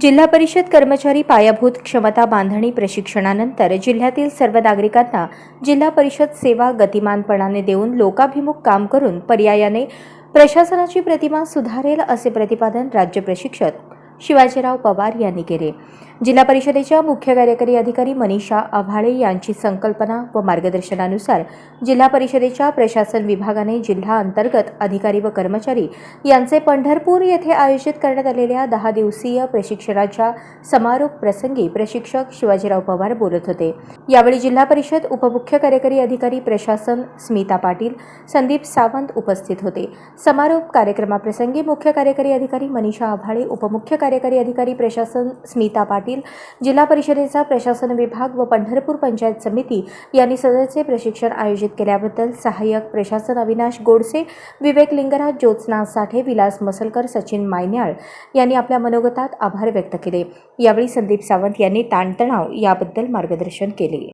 जिल्हा परिषद कर्मचारी पायाभूत क्षमता बांधणी प्रशिक्षणानंतर जिल्ह्यातील सर्व नागरिकांना जिल्हा परिषद सेवा गतिमानपणाने देऊन लोकाभिमुख काम करून पर्यायाने प्रशासनाची प्रतिमा सुधारेल असे प्रतिपादन राज्य प्रशिक्षक शिवाजीराव पवार यांनी केले. जिल्हा परिषदेच्या मुख्य कार्यकारी अधिकारी मनीषा आभाळे यांची संकल्पना व मार्गदर्शनानुसार जिल्हा परिषदेच्या प्रशासन विभागाने जिल्हा अंतर्गत अधिकारी व कर्मचारी यांचे पंढरपूर येथे आयोजित करण्यात आलेल्या दहा दिवसीय प्रशिक्षणाच्या समारोप प्रसंगी प्रशिक्षक शिवाजीराव पवार बोलत होते. यावेळी जिल्हा परिषद उपमुख्य कार्यकारी अधिकारी प्रशासन स्मिता पाटील संदीप सावंत उपस्थित होते. समारोप कार्यक्रमाप्रसंगी मुख्य कार्यकारी अधिकारी मनीषा आभाळे उपमुख्य कार्यकारी अधिकारी प्रशासन स्मिता पाटील जिल्हा परिषदेचा प्रशासन विभाग व पंढरपूर पंचायत समिती यांनी सदस्य प्रशिक्षण आयोजित केल्याबद्दल सहाय्यक प्रशासन अविनाश गोडसे विवेक लिंगराज ज्योत्स्ना साठे विलास मसलकर सचिन मायन्याळ यांनी आपल्या मनोगतात आभार व्यक्त केले. यावेळी संदीप सावंत यांनी ताणतणाव याबद्दल मार्गदर्शन केले.